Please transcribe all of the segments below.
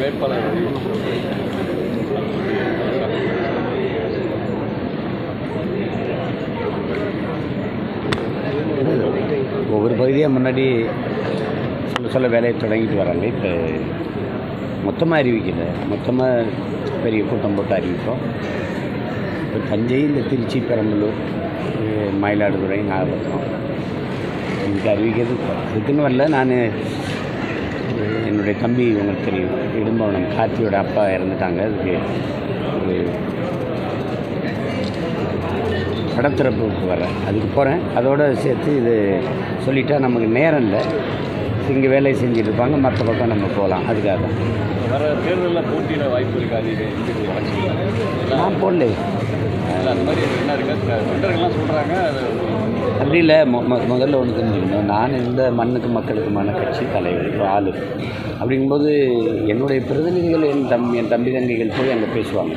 வேட்பாளர் ஒவ்வொரு பகுதியாக முன்னாடி சொல்ல சொல்ல வேலையை தொடங்கிட்டு வராங்க. இப்போ மொத்தமாக அறிவிக்கல. மொத்தமாக பெரிய கூட்டம் போட்டு அறிவிப்போம். இப்போ தஞ்சை இந்த திருச்சி பெரம்பலூர் மயிலாடுதுறை நாகப்பட்டினம். இதுக்கு அறிவிக்கிறது இதுக்குன்னு வரல. நான் என்னுடைய தம்பி உங்களுக்கு தெரியும். இடும்பவனம் கார்த்தியோட அப்பா இறந்துட்டாங்க. அதுக்கு ஒரு படத்திறப்புக்கு வரேன் அதுக்கு போகிறேன் அதோடு சேர்த்து இது சொல்லிட்டா நமக்கு நேரம் இல்லை. இங்கே வேலை செஞ்சுட்டு இருப்பாங்க. மற்ற பக்கம் நம்ம போகலாம். அதுக்காக தான். வர தேர்தலில் போட்டியிட வாய்ப்பு இருக்காது நான் போடல இல்லை அந்த மாதிரி என்ன இருக்கு? தொண்டர்கள்லாம் சொல்கிறாங்க அது அப்படி இல்லை மொ முதல்ல ஒன்று தெரிஞ்சுக்கணும் நான் இந்த மண்ணுக்கு மக்களுக்குமான கட்சி தலைவர் ஒரு அப்படிங்கும்போது என்னுடைய பிரதிநிதிகள் என் தம் என் தம்பி தங்கைகள் போய் அங்கே பேசுவாங்க.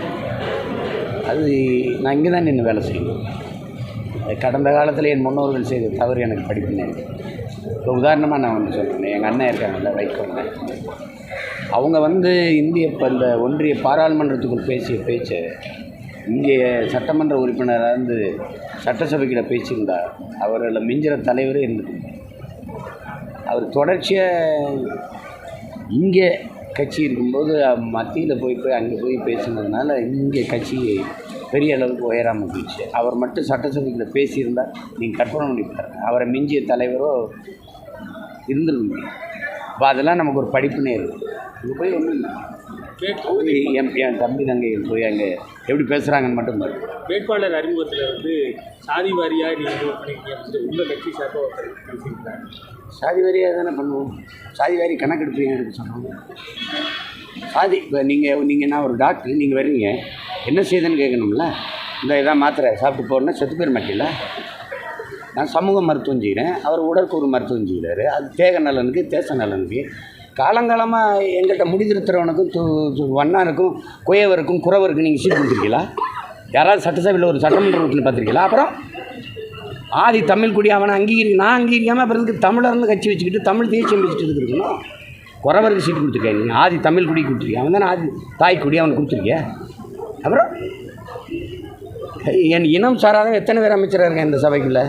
அது நான் இங்கே தான் நின்று வேலை செய்யணும் கடந்த காலத்தில் என் முன்னோர்கள் செய்த தவறு எனக்கு படிப்பினேன் இப்போ உதாரணமாக நான் வந்து சொல்கிறேன் எங்கள் அண்ணன் இருக்காங்கல்ல வைக்கோங்க அவங்க வந்து இந்திய இப்போ இந்த ஒன்றிய பாராளுமன்றத்துக்குள் பேசிய பேச்சை இங்கே சட்டமன்ற உறுப்பினராக இருந்து சட்டசபைக்கிட்ட பேசியிருந்தா அவர்களை மிஞ்சிற தலைவரே இருந்தது அவர் தொடர்ச்சியாக இங்கே கட்சி இருக்கும்போது மத்தியில் போய் போய் அங்கே போய் பேசுனதுனால இங்கே கட்சி பெரிய அளவுக்கு உயராமல் போயிடுச்சு. அவர் மட்டும் சட்டசபைக்குள்ள பேசியிருந்தால் நீங்கள் கற்பனை பண்ணி பாருங்க. அவரை மிஞ்சிய தலைவரோ இருந்துருங்க. இப்போ அதெல்லாம் நமக்கு ஒரு படிப்புனே இருக்குது இங்கே போய் ஒன்றும் என் என் தம்பி தங்கைகள் போய் அங்கே எப்படி பேசுகிறாங்கன்னு மட்டும் பாருங்க வேட்பாளர் அறிமுகத்தில் வந்து சாதி வாரியாக நீங்கள் உங்கள் கட்சி சார்பாக பேசியிருக்காங்க சாதி வாரியாக தானே பண்ணுவோம். சாதி வாரி கணக்கெடுப்பு ஏன் எடுக்க சொன்னாங்க. சாதி இப்போ நீங்கள் நீங்கள் என்ன ஒரு டாக்டர் நீங்கள் வர்றீங்க என்ன செய்யுதுன்னு கேட்கணும்ல? இந்த இதான் மாத்திரை சாப்பிட்டு போகிறேன்னா செத்து போயிட மாட்டீங்களா நான் சமூக மருத்துவம் செய்கிறேன் அவர் உடற்கூறு மருத்துவம் செய்கிறாரு அது தேக நலனுக்கு தேச நலனுக்கு காலங்காலமாக எங்கிட்ட முடிதிருத்துறவனுக்கும் து து- வண்ணாருக்கும் குயவருக்கும் குறவருக்கும் நீங்கள் சீட் கொடுத்துருக்கீங்களா? யாராவது சட்டசபையில் ஒரு சட்டமன்ற உறுப்பினர் பார்த்துருக்கீங்களா? அப்புறம் ஆதி தமிழ் குடி அவனை அங்கீகரி நான் அங்கீகரிக்காமல் அப்புறம் இதுக்கு தமிழர்னு கட்சி வச்சுக்கிட்டு தமிழ் தேசியம் வச்சுட்டு இருக்கணும்? குறவருக்கு சீட்டு கொடுத்துருக்கேன் நீங்கள் ஆதி தமிழ் குடி கொடுத்துருக்கேன். அவன் தானே ஆதி தாய் குடி அவனுக்கு கொடுத்துருக்கேன் அப்புறம் என் இனம் சாராத எத்தனை பேர் அமைச்சராக இருக்கேன் இந்த சபைக்குள்ளே?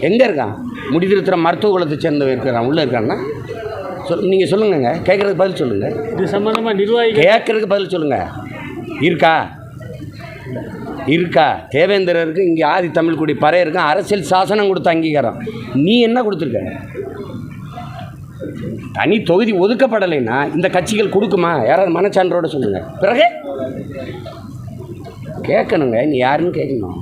எங்கே இருக்கான்? முடிதிருத்துற மருத்துவ குலத்தை சேர்ந்தவன் இருக்கிறான். உள்ளே இருக்கான்னா? சொல் நீங்கள் சொல்லுங்கங்க. கேட்குறதுக்கு பதில் சொல்லுங்கள் இது சம்பந்தமாக நிர்வாகிகள் கேட்குறதுக்கு பதில் சொல்லுங்கள் இருக்கா? இருக்கா? தேவேந்திரருக்கு இங்கே ஆதி தமிழ் குடி பறை இருக்கும் அரசியல் சாசனம் கொடுத்த அங்கீகாரம். நீ என்ன கொடுத்துருக்க? தனி தொகுதி ஒதுக்கப்படலைன்னா இந்த கட்சிகள் கொடுக்குமா? யாராவது மனச்சான்றோட சொல்லுங்கள் பிறகு? கேட்கணுங்க. நீ யாருன்னு கேட்கணும்.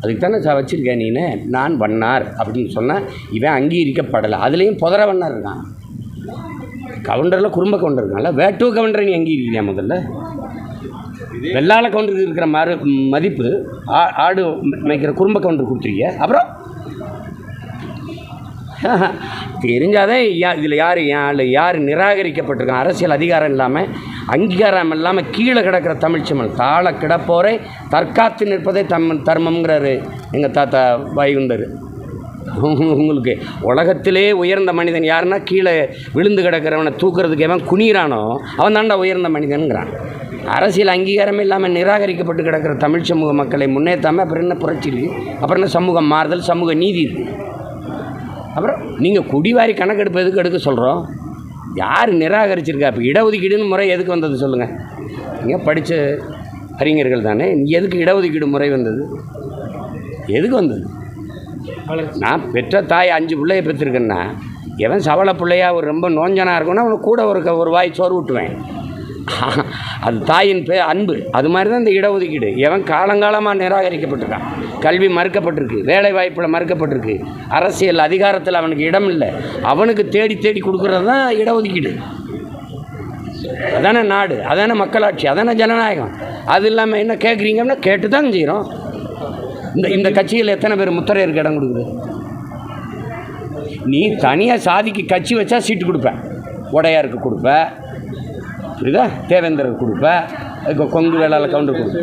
அதுக்கு தானே ச வச்சுருக்கேன் நீனு. நான் வண்ணார் அப்படின்னு சொன்னால் இவன் அங்கீகரிக்கப்படலை. அதுலேயும் புதர வண்ணார் இருக்கான். கவுண்டரில் குறும்ப கவுண்டர் இருக்கான்ல. வேட்டுவ கவுண்டரை நீ அங்கீகரிக்கிறியா முதல்ல? வெள்ளாள கவுண்டருக்கு இருக்கிற மறு மதிப்பு ஆ- ஆடு மேய்க்கிற குறும்ப கவுண்டர் கொடுத்துருக்கிய? அப்புறம்? தெரிஞ்சாதே யா இதில் யார் யார் யார் நிராகரிக்கப்பட்டிருக்கான்? அரசியல் அதிகாரம் இல்லாமல் அங்கீகாரம் இல்லாமல் கீழே கிடக்கிற தமிழ்ச்சமல் தாழ கிடப்போரை தற்காத்து நிற்பதே தம் தர்மம்ங்கிறாரு எங்கள் தாத்தா வைகுண்டர் உங்களுக்கு உலகத்திலே உயர்ந்த மனிதன் யாருன்னா கீழே விழுந்து கிடக்கிறவனை தூக்குறதுக்கு எவன் குனிகிறானோ அவன் தாண்டா உயர்ந்த மனிதனுங்கிறான் அரசியல் அங்கீகாரம் இல்லாமல் நிராகரிக்கப்பட்டு கிடக்கிற தமிழ் சமூக மக்களை முன்னேற்றாமல் அப்புறம் என்ன புரட்சி இருக்குது அப்புறம் என்ன சமூக மாறுதல் சமூக நீதி இருக்குது அப்புறம் நீங்கள் குடிவாரி கணக்கெடுப்பு எதுக்கு எடுக்க சொல்கிறோம் யார் நிராகரிச்சிருக்கா? இப்போ இடஒதுக்கீடுன்னு முறை எதுக்கு வந்தது சொல்லுங்கள் நீங்கள் படித்த அறிஞர்கள் தானே எதுக்கு இடஒதுக்கீடு முறை வந்தது? எதுக்கு வந்தது? நான் பெற்ற தாய் அஞ்சு பிள்ளைய பெற்றிருக்கேன்னா எவன் சவள பிள்ளையாக ஒரு ரொம்ப நோஞ்சனாக இருக்குன்னா அவனுக்கு கூட ஒரு க- ஒரு வாய் சோறு ஊட்டுவேன். அது தாயின் பே அன்பு. அது மாதிரி தான் இந்த இடஒதுக்கீடு. எவன் காலங்காலமாக நிராகரிக்கப்பட்டிருக்கான். கல்வி மறுக்கப்பட்டிருக்கு. வேலை வாய்ப்பில் மறுக்கப்பட்டிருக்கு. அரசியல் அதிகாரத்தில் அவனுக்கு இடம் இல்லை. அவனுக்கு தேடி தேடி கொடுக்குறது தான் இடஒதுக்கீடு. அதானே நாடு. அதான மக்களாட்சி. அதான ஜனநாயகம். அது இல்லாமல் என்ன கேட்குறீங்கன்னா கேட்டு தான் செய்கிறோம் இந்த இந்த கட்சியில் எத்தனை பேர் முத்திரையருக்கு இடம் கொடுக்குது? நீ தனியாக சாதிக்கு கட்சி வச்சா சீட்டு கொடுப்ப. உடையாருக்கு கொடுப்ப. புரியுதா? தேவேந்தருக்கு கொடுப்ப. இப்போ கொங்கு வேளாள கவுண்டர் கொடுப்ப.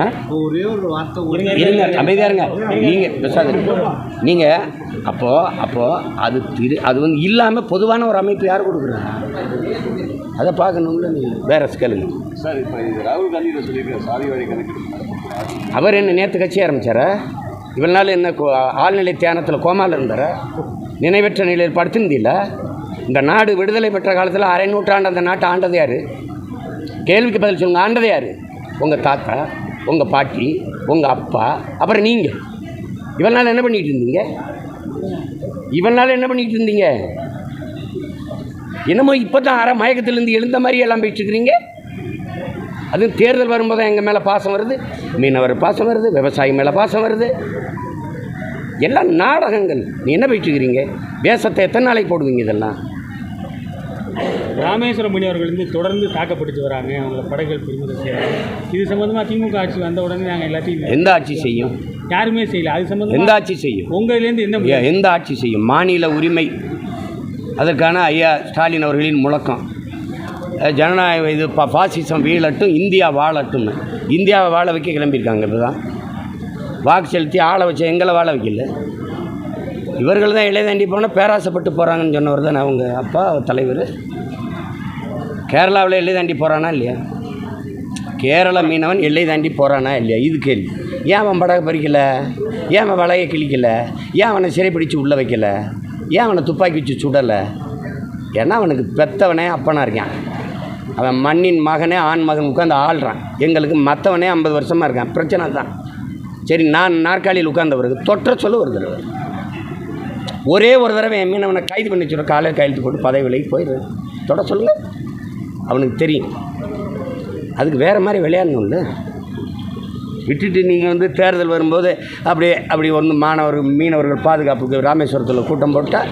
ஆ? ஒரே ஒரு வார்த்தை இருங்க அமைதியாக இருங்க. நீங்கள் பேசாதீங்க. நீங்கள் அப்போது அப்போது அது திரு அது வந்து இல்லாமல் பொதுவான ஒரு அமைப்பு யார் கொடுக்குறாங்க அதை பார்க்கணும்ல நீங்கள் வேற கேளுங்க. சார் இப்போ இது ராகுல் காந்தி இதை சொல்லியிருக்காரு சாதி வாரி நடத்தக்கூடாது. அவர் என்ன நேற்று கட்சி ஆரம்பித்தாரா இவ்வளோ நாள் என்ன ஆழ்நிலை தியானத்தில் கோமாவில் இருந்தார்? நினைவற்ற நிலையில் படுத்திருந்தில்ல இந்த நாடு விடுதலை பெற்ற காலத்தில் அரை நூற்றாண்டு அந்த நாட்டை ஆண்டது யார்? கேள்விக்கு பதில் சொல்லுங்கள் ஆண்டது யார்? உங்கள் தாத்தா உங்கள் பாட்டி உங்கள் அப்பா அப்புறம் நீங்கள் இவ்வளோ நாள் என்ன பண்ணிகிட்டு இருந்தீங்க? இவ்வளோ நாள் என்ன பண்ணிகிட்டு இருந்தீங்க? என்னமோ இப்போ தான் அரை மயக்கத்திலேருந்து எழுந்த மாதிரி எல்லாம் போயிட்டுருக்கிறீங்க அதுவும் தேர்தல் வரும்போது எங்கள் மேலே பாசம் வருது மீனவர் பாசம் வருது விவசாயி மேலே பாசம் வருது. எல்லாம் நாடகங்கள் நீ என்ன போயிட்டு இருக்கிறீங்க? வேஷத்தை எத்தனை நாளைக்கு போடுவீங்க இதெல்லாம்? ராமேஸ்வரம் மீனவர்கள் வந்து தொடர்ந்து தாக்கப்பட்டு வராங்க. அவங்கள படகுகள் பறிமுதல் செய்கிறாங்க இது சம்மந்தமாக திமுக ஆட்சி வந்த உடனே நாங்கள் எல்லாத்தையும் எந்த ஆட்சி செய்யும்? யாருமே செய்யல. அது எந்த சம்மந்தமாக ஆட்சி செய்யும்? உங்கள்லேருந்து என்ன ஏ- எந்த ஆட்சி செய்யும்? மாநில உரிமை. அதற்கான ஐயா ஸ்டாலின் அவர்களின் முழக்கம். ஜனநாயக இது பா பாசிசம் வீழட்டும் இந்தியா வாழட்டும்னு. இந்தியாவை வாழ வைக்க கிளம்பியிருக்காங்க இப்போ தான் வாக்கு செலுத்தி ஆளை வச்சு எங்களை வாழ வைக்கல. இவர்கள் தான் இளைய தாண்டி போனால் பேராசைப்பட்டு போகிறாங்கன்னு சொன்னவர் தான் அவங்க அப்பா தலைவர். கேரளாவில் எல்லை தாண்டி போகிறானா இல்லையா? கேரள மீனவன் எல்லை தாண்டி போகிறானா இல்லையா? இது கேள்வி. ஏன் அவன் படகை பறிக்கலை? ஏன் அவன் வலையை கிழிக்கல? ஏன் அவனை சிறைப்பிடிச்சு உள்ளே வைக்கல? ஏன் அவனை துப்பாக்கி வச்சு சுடலை? ஏன்னா அவனுக்கு பெத்தவனே அப்பனா இருக்கான். அவன் மண்ணின் மகனே ஆண் மகன் உட்காந்து ஆள்றான். எங்களுக்கு மற்றவனே ஐம்பது வருஷமாக இருக்கான். பிரச்சனை தான் சரி நான் நாற்காலியில் உட்கார்ந்த பிறகு தொற்ற சொல்ல ஒரு தடவை ஒரே ஒரு தடவை என் மீனவனை கைது பண்ணி வச்சுருவோம் காலையில் கையெழுத்து போட்டு பதவி விலைக்கு போயிடுறேன் தொட சொல்லுங்க. அவனுக்கு தெரியும். அதுக்கு வேறு மாதிரி விளையாடணும்ல விட்டுட்டு நீங்கள் வந்து தேர்தல் வரும்போது அப்படியே அப்படி ஒன்று மாணவர்கள் மீனவர்கள் பாதுகாப்புக்கு ராமேஸ்வரத்தில் கூட்டம் போட்டால்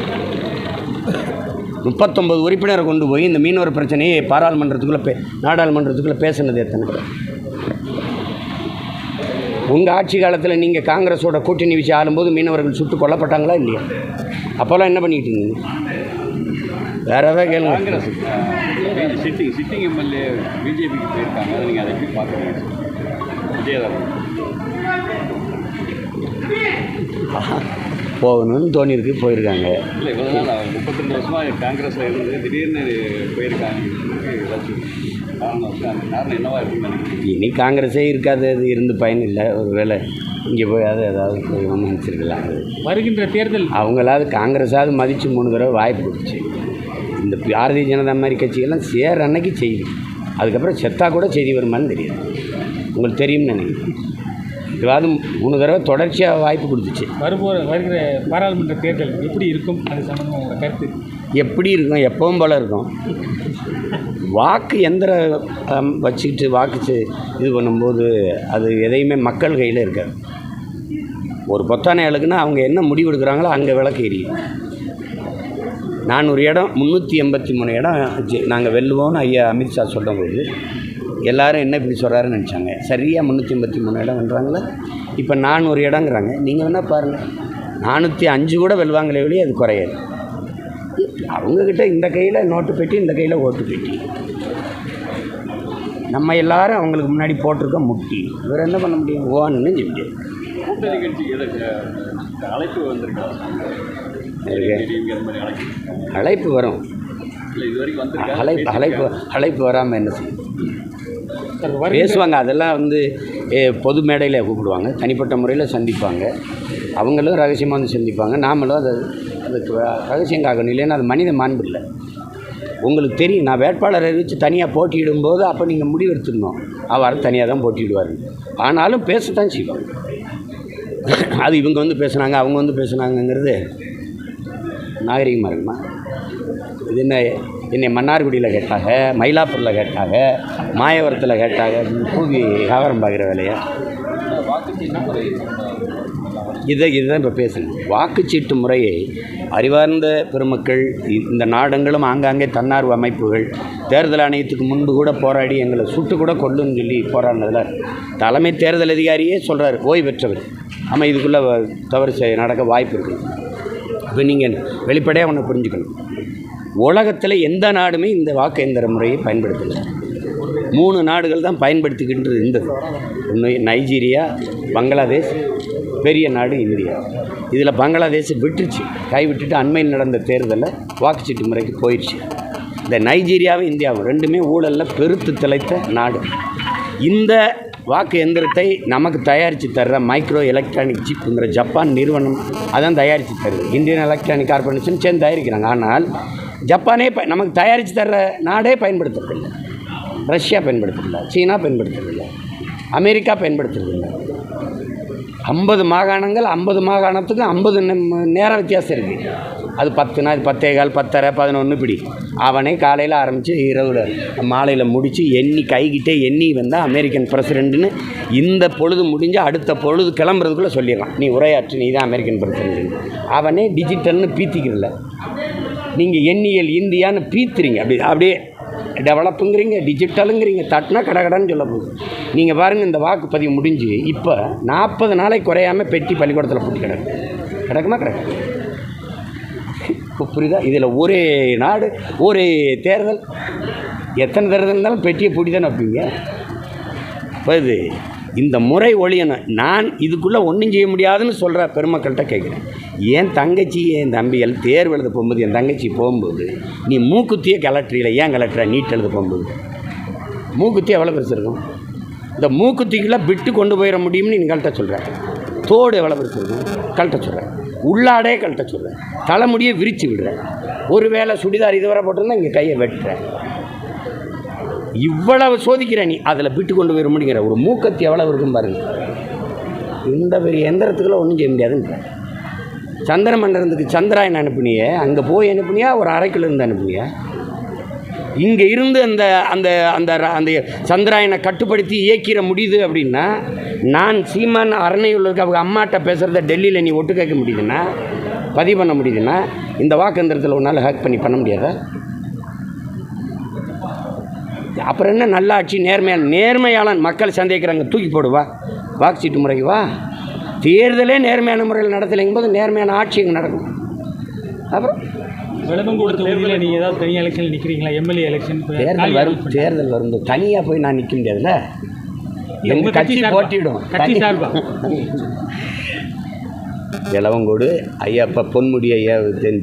முப்பத்தொம்பது உறுப்பினரை கொண்டு போய் இந்த மீனவர் பிரச்சனையை பாராளுமன்றத்துக்குள்ளே பே நாடாளுமன்றத்துக்குள்ளே பேசுனது எத்தனை? உங்கள் ஆட்சி காலத்தில் நீங்கள் காங்கிரஸோட கூட்டணி வச்சு ஆளும்போது மீனவர்கள் சுட்டு கொல்லப்பட்டாங்களா இல்லையா? அப்போல்லாம் என்ன பண்ணிட்டு இருந்தீங்க? வேற ஏதாவது கேளுங்க. சிட்டிங் சிட்டிங் எம்எல்ஏ பிஜேபிக்கு போயிருக்காங்க. அதை நீங்கள் அதை எப்படி பார்க்குறீங்க? விஜயதாரன். போகணும்னு தோணியிருக்கு போயிருக்காங்க. இல்லை இவ்வளோ நாள் அவர் முப்பத்திரெண்டு வருஷமாக காங்கிரஸில் இருந்து திடீர்னு போயிருக்காங்க. காரணம் என்னவா இருக்குன்னு இனி காங்கிரஸே இருக்காது அது இருந்து பயன் இல்லை. ஒரு வேளை இங்கே போய் அது ஏதாவது போய் நினச்சிருக்கலாம். அது வருகின்ற தேர்தல். அவங்களாவது காங்கிரஸாவது மதித்து மூணு தடவை வாய்ப்பு கொடுத்துச்சு இந்த பாரதிய ஜனதா மாதிரி கட்சிகள்லாம் சேர அன்னைக்கு செய்தி. அதுக்கப்புறம் செத்தா கூட செய்தி வருமான்னு தெரியாது. உங்களுக்கு தெரியும்னு நினைக்கிறேன். இதுவாவது மூணு தடவை தொடர்ச்சியாக வாய்ப்பு கொடுத்துச்சு. வருபோற வருகிற பாராளுமன்ற தேர்தல் எப்படி இருக்கும்? அது சம்மந்தமாக உங்களோட கருத்து எப்படி இருக்கும்? எப்பவும் போல இருக்கும். வாக்கு எந்திரம் வச்சுக்கிட்டு வாக்கு செ- இது பண்ணும்போது அது எதையுமே மக்கள் கையில் இருக்காது. ஒரு பொத்தானை அழுக்குன்னா அவங்க என்ன முடிவு எடுக்கிறாங்களோ அங்கே விளக்கு எரியும். நானூறு இடம் முந்நூற்றி எண்பத்தி மூணு இடம் நாங்கள் வெல்லுவோம்னு ஐயா அமித்ஷா சொல்லும்போது எல்லாரும் என்ன இப்படி சொல்கிறாருன்னு நினச்சாங்க. சரியாக முந்நூற்றி எண்பத்தி மூணு இடம் வென்றாங்களா? இப்போ நானூறு இடங்கிறாங்க. நீங்கள் வேணால் பாருங்கள் நானூற்றி அஞ்சு கூட வெல்வாங்களே வெளியே அது குறையாது. அவங்கக்கிட்ட இந்த கையில் நோட்டு பெட்டி இந்த கையில் ஓட்டு பெட்டி. நம்ம எல்லாரும் அவங்களுக்கு முன்னாடி போட்டிருக்கோம் முட்டி. இவர் என்ன பண்ண முடியும்? ஓன்னு எதுக்கு? அழைப்பு வந்திருக்கா? அழைப்பு. வரும். அழைப்பு அழைப்பு அழைப்பு வராமல் என்ன செய்யும்? பேசுவாங்க. அதெல்லாம் வந்து ஏ, பொது மேடையில் கூப்பிடுவாங்க. தனிப்பட்ட முறையில் சந்திப்பாங்க. அவங்களும் ரகசியமாக வந்து சந்திப்பாங்க. நாமளும் அதை அதுக்கு ரகசியம் காக்கணும் இல்லைன்னா அது மனித மாண்பு இல்லை. உங்களுக்கு தெரியும் நான் வேட்பாளரை வச்சு தனியாக போட்டியிடும்போது அப்போ நீங்கள் முடிவு எடுத்துடணும் அவர் தனியாக தான் போட்டியிடுவார். ஆனாலும் பேசத்தான் செய்வாங்க அது இவங்க வந்து பேசுனாங்க அவங்க வந்து பேசுனாங்கங்கிறது நாகரிகமாக இருக்குமா? இது என்ன என்னை மன்னார்குடியில் கேட்டாங்க மயிலாப்பூரில் கேட்டாங்க மாயவரத்தில் கேட்டாங்க கூவி வியாபாரம் பார்க்குற வேலையை. இதை இதுதான் இப்போ பேசணும் வாக்குச்சீட்டு முறையை அறிவார்ந்த பெருமக்கள் இந்த நாடங்களும் ஆங்காங்கே தன்னார்வ அமைப்புகள் தேர்தல் ஆணையத்துக்கு முன்பு கூட போராடி எங்களை சுட்டு கூட கொள்ளுன்னு சொல்லி போராடினதில் தலைமை தேர்தல் அதிகாரியே சொல்கிறார் ஓய்வு பெற்றவர். ஆமாம் இதுக்குள்ளே வ- தவறு செய்ய நடக்க வாய்ப்பு இருக்குது இப்போ நீங்கள் வெளிப்படையாக ஒன்று புரிஞ்சுக்கணும். உலகத்தில் எந்த நாடுமே இந்த வாக்கு எந்திர முறையை பயன்படுத்தலை. மூணு நாடுகள் தான் பயன்படுத்திக்கிட்டு இருந்தது ஒன்று நைஜீரியா பங்களாதேஷ் பெரிய நாடு இந்தியா. இதில் பங்களாதேஷ் விட்டுருச்சு. கைவிட்டுட்டு அண்மையில் நடந்த தேர்தலில் வாக்குச்சீட்டு முறைக்கு போயிடுச்சு இந்த நைஜீரியாவும் இந்தியாவும் ரெண்டுமே ஊழலில் பெருத்து திளைத்த நாடு. இந்த வாக்கு எந்திரத்தை நமக்கு தயாரித்து தர்ற மைக்ரோ எலக்ட்ரானிக் சிப்புங்கிற ஜப்பான் நிறுவனம் அதான் தயாரித்து தருது. இந்தியன் எலக்ட்ரானிக் கார்பரேஷன் சேர்ந்து தயாரிக்கிறாங்க. ஆனால் ஜப்பானே ப நமக்கு தயாரித்து தர்ற நாடே பயன்படுத்துறதில்லை ரஷ்யா பயன்படுத்துறதில்ல சீனா பயன்படுத்துறதில்ல அமெரிக்கா பயன்படுத்துறதில்லை ஐம்பது மாகாணங்கள் ஐம்பது மாகாணத்துக்கு ஐம்பது நேரம் வித்தியாசம் இருக்குது அது பத்துனா அது பத்தே கால் பத்தரை பதினொன்று இப்படி அவனே காலையில் ஆரம்பித்து இரவில் மாலையில் முடித்து எண்ணி கைகிட்டே எண்ணி வந்தால் அமெரிக்கன் பிரசிடெண்ட்டுன்னு இந்த பொழுது முடிஞ்சு அடுத்த பொழுது கிளம்புறதுக்குள்ளே சொல்லிடலாம் நீ உரையாற்று நீ தான் அமெரிக்கன் பிரசிடென்ட் அவனே டிஜிட்டல்னு பீத்திக்கிறல நீங்கள் எண்ணியல் இந்தியான்னு பீத்துறீங்க அப்படி அப்படியே டெவலப்புங்கிறீங்க டிஜிட்டலுங்கிறீங்க தட்டினா கடகடன்னு சொல்ல போகுது. நீங்கள் பாருங்கள் இந்த வாக்குப்பதிவு முடிஞ்சு இப்போ நாற்பது நாளை குறையாமல் பெட்டி பள்ளிக்கூடத்தில் போட்டு கிடக்கு. கிடக்குமா கிடக்கு? இப்போ புரியுதா? இதில் ஒரே நாடு ஒரே தேர்தல். எத்தனை தேர்தல் இருந்தாலும் பெட்டியை பூட்டி தானே வைப்பீங்க? இது இந்த முறை ஒழியணும். நான் இதுக்குள்ளே ஒன்றும் செய்ய முடியாதுன்னு சொல்கிற பெருமக்கள்கிட்ட கேட்குறேன் என் தங்கச்சி என் தம்பிகள் தேர்வு எழுத போகும்போது என் தங்கச்சி போகும்போது நீ மூக்குத்தியே கலட்டுறீல ஏன் கலட்டுற? நீட் எழுத போகும்போது. மூக்குத்தி எவ்வளோ பெருசு இருக்கும்? இந்த மூக்குத்திக்குள்ளே விட்டு கொண்டு போயிட முடியும்னு நீ கழட்ட சொல்கிற தோடு எவ்வளோ பெருசு இருக்கும்? கழட்ட சொல்கிறேன் உள்ளாடே கழட்ட சொல்கிறேன் தலைமுடியை விரித்து விடுறேன் ஒரு வேளை சுடிதார் இதுவரை போட்டிருந்தா இங்கே கையை வெட்டுறேன் இவ்வளவு சோதிக்கிற நீ அதில் விட்டு கொண்டு போயிட முடியுங்கிற ஒரு மூக்கத்தி எவ்வளவு இருக்கும் பாருங்க. இந்த பெரிய எந்திரத்துக்குள்ள ஒன்றும் செய்ய முடியாதுன்ற சந்திர மண்டலத்துக்கு சந்திராயன் அனுப்புனியே? அங்கே போய் அனுப்புனியா? ஒரு அரை கிலோ இருந்து அனுப்புனியா? இங்கே இருந்து அந்த அந்த அந்த அந்த சந்திராயனை கட்டுப்படுத்தி இயக்கிற முடியுது அப்படின்னா நான் சீமான் அரணையில் அவங்க அம்மாட்ட பேசுகிறத டெல்லியில் நீ ஒட்டு கேட்க முடியுதுன்னா பதிவு பண்ண முடியுதுன்னா இந்த வாக்கந்திரத்தில் உன்னால் ஹேக் பண்ணி பண்ண முடியாதா? அப்புறம் என்ன நல்லாட்சி நேர்மையான நேர்மையாளன் மக்கள் சந்தேகிக்கிறாங்க தூக்கி போடுவா வாக்கு சீட்டு முறைக்கு வா. தேர்தலே நேர்மையான முறையில் நடத்தலைங்கும் போது நேர்மையான ஆட்சி எங்கே நடக்கும். அப்புறம் விளம்பங்கூட நீங்கள் ஏதாவது தனி எலெக்ஷன் நிற்கிறீங்களா எம்எல்ஏ எலெக்ஷன் தேர்தல் வரும் தேர்தல் வரும் தனியாக போய் நான் நிற்க முடியாதுல்ல? எங்கள் கட்சி? போட்டியிடும். கட்சி? இளவங்கோடு ஐயப்பா பொன்முடி ஐயா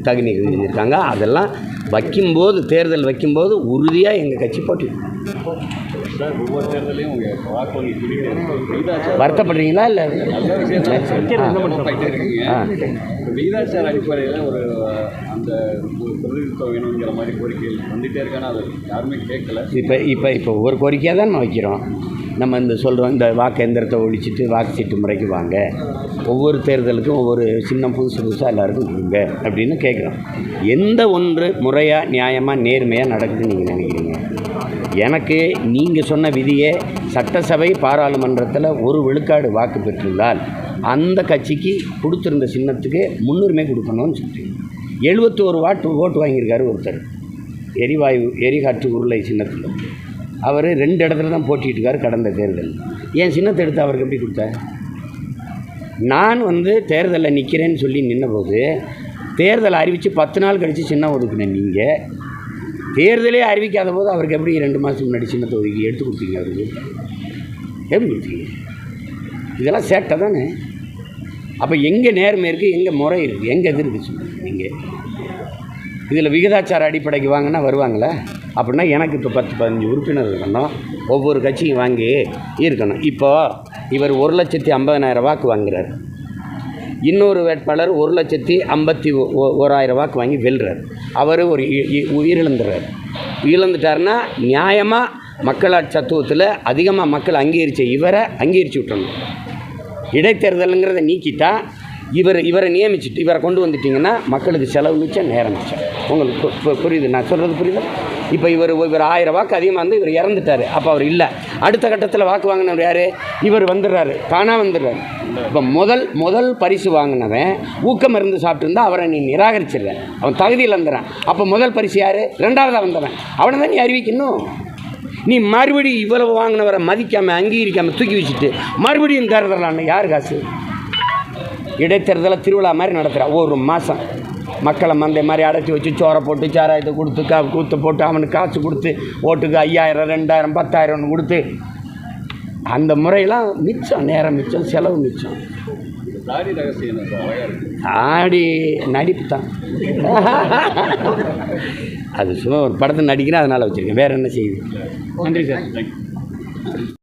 தகுதி இருக்காங்க. அதெல்லாம் வைக்கும்போது தேர்தல் வைக்கும்போது உறுதியாக எங்கள் கட்சி போட்டிடும் சார் ஒவ்வொரு தேர்தலையும் உங்கள் வாக்கு வங்கி குடிக்கிறது விகிதாச்சாரம் வருத்தப்படுறீங்களா? இல்லை ஆ. விகிதாச்சார அடிப்படையில் ஒரு அந்த பிரதிநிதித்துவம் வேணுங்கிற மாதிரி கோரிக்கைகள் வந்துட்டே இருக்கானா அது யாருமே கேட்கல இப்போ இப்போ இப்போ ஒரு கோரிக்கையாக தான் நம்ம வைக்கிறோம். நம்ம இந்த சொல்கிறோம் இந்த வாக்கு எந்திரத்தை ஒழிச்சிட்டு வாக்கு சீட்டு முறைக்கு வாங்க. ஒவ்வொரு தேர்தலுக்கும் ஒவ்வொரு சின்ன புதுசு புதுசாக எல்லாருக்கும் கொடுங்க அப்படின்னு கேட்குறோம் எந்த ஒன்று முறையாக நியாயமாக நேர்மையாக நடக்குதுன்னு நீங்கள் நினைக்கிறீங்க? எனக்கு நீங்கள் சொன்ன விதியே சட்டசபை பாராளுமன்றத்தில் ஒரு விழுக்காடு வாக்கு பெற்றிருந்தால் அந்த கட்சிக்கு கொடுத்துருந்த சின்னத்துக்கு முன்னுரிமை கொடுக்கணும்னு சொல்லிட்டு எழுபத்தோரு வாட்டு ஓட்டு வாங்கியிருக்காரு ஒருத்தர். எரிவாயு எரிகாற்று உருளை சின்னத்தில். அவர் ரெண்டு இடத்துல தான் போட்டிட்டு கடந்த தேர்தல். ஏன் சின்னத்தை எடுத்து அவருக்கு எப்படி கொடுத்த? நான் வந்து தேர்தலில் நிற்கிறேன்னு சொல்லி நின்னபோது தேர்தல் அறிவித்து பத்து நாள் கழித்து சின்னம் ஒதுக்குனேன் நீங்கள் தேர்தலே அறிவிக்காத போது அவருக்கு எப்படி ரெண்டு மாதத்துக்கு முன்னாடி சின்னத்தை ஒதுக்கி எடுத்து கொடுத்தீங்க அவருக்கு? எப்படி கொடுத்தீங்க? இதெல்லாம் சேட்டை தானே. அப்போ எங்கே நேர்மை இருக்குது எங்கே முறை இருக்குது எங்கே எது இருக்குது சொல்லுங்கள் நீங்கள் இதில் விகிதாச்சார அடிப்படைக்கு வாங்கினா வருவாங்களே? அப்படின்னா எனக்கு இப்போ பத்து பதினஞ்சு உறுப்பினர் இருக்கணும். ஒவ்வொரு கட்சியும் வாங்கி இருக்கணும். இப்போது இவர் ஒரு லட்சத்தி ஐம்பதனாயிரம் வாக்கு வாங்குறார். இன்னொரு வேட்பாளர் ஒரு லட்சத்தி ஐம்பத்தி ஓராயிரம் வாக்கு வாங்கி வெல்றார். அவர் ஒரு இ- இ- நியாயமாக மக்களாட்சி தத்துவத்தில் அதிகமாக மக்கள் அங்கீகரித்த இவரை அங்கீகரித்து விட்டணும் இடைத்தேர்தலுங்கிறத நீக்கிட்டா இவர் இவரை நியமிச்சுட்டு இவரை கொண்டு வந்துட்டிங்கன்னா மக்களுக்கு செலவு மிச்சம் நேரம் மிச்சம். உங்களுக்கு பு- புரியுது? நான் சொல்கிறது புரியுது? இப்போ இவர் இவர் ஆயிரம் வாக்கு அதிகமாக வந்து இவர் இறந்துட்டார். அப்போ அவர் இல்லை. அடுத்த கட்டத்தில் வாக்கு வாங்கினவர் யார்? இவர் வந்துடுறாரு. தானாக வந்துடுறாரு. இப்போ முதல் முதல் பரிசு வாங்கினவன் ஊக்கம் இருந்து சாப்பிட்டுருந்தா அவரை நீ நிராகரிச்சிடுற. அவன் தகுதியில் வந்துடுறான் அப்போ முதல் பரிசு யார்? ரெண்டாவதாக வந்தவன். அவனை தான் நீ அறிவிக்கணும். நீ மறுபடியும் இவ்வளவு வாங்கினவரை மதிக்காமல் அங்கீகரிக்காமல் தூக்கி வச்சுட்டு மறுபடியும் தேர்தலான்னு யார் காசு? இடைத்தேர்தலை திருவிழா மாதிரி நடத்துகிறா ஒரு மாதம் மக்களை மந்தை மாதிரி அடைச்சி வச்சு சோறை போட்டு சாராயத்தை கொடுத்து கா கூத்து போட்டு அவனுக்கு காசு கொடுத்து ஓட்டுக்கு ஐயாயிரம் ரெண்டாயிரம் பத்தாயிரம்னு கொடுத்து அந்த முறையெல்லாம் மிச்சம் நேரம் மிச்சம் செலவு மிச்சம். ஆடி நடிப்பு தான். அது சும்மா ஒரு படத்தை நடிக்கிறேன் அதனால் வச்சுருக்கேன். வேறு என்ன செய்யுது நன்றி சார்.